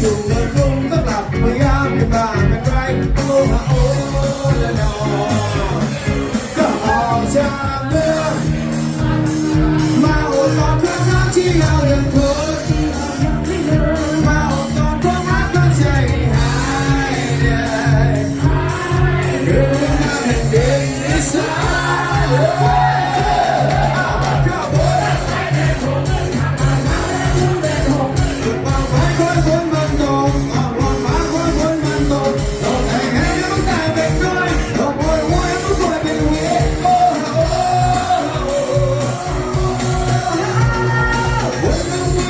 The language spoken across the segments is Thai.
อยู่เนฟุงต้องลับมายามที่บานเป็นไรโอ้โหละนอนก็ออากเมืมาโอดรอดเพื่อนที่เรายังคน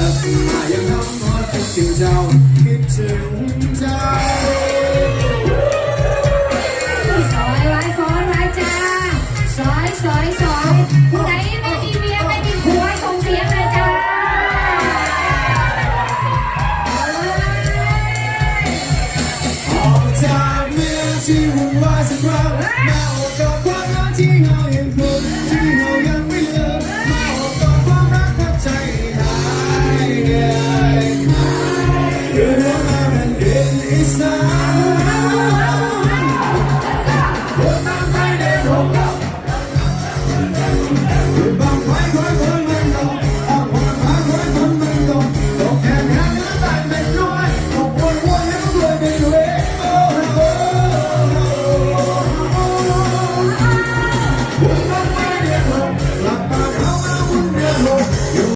กถ้าอยไว้ฟ้อไว้จ้าสอยสอยสอยไม่มีเมียไม่มีผัวส่งเสียเลยจ้าออกจาเมือที่หัวสักครั้งแม้โกาความรั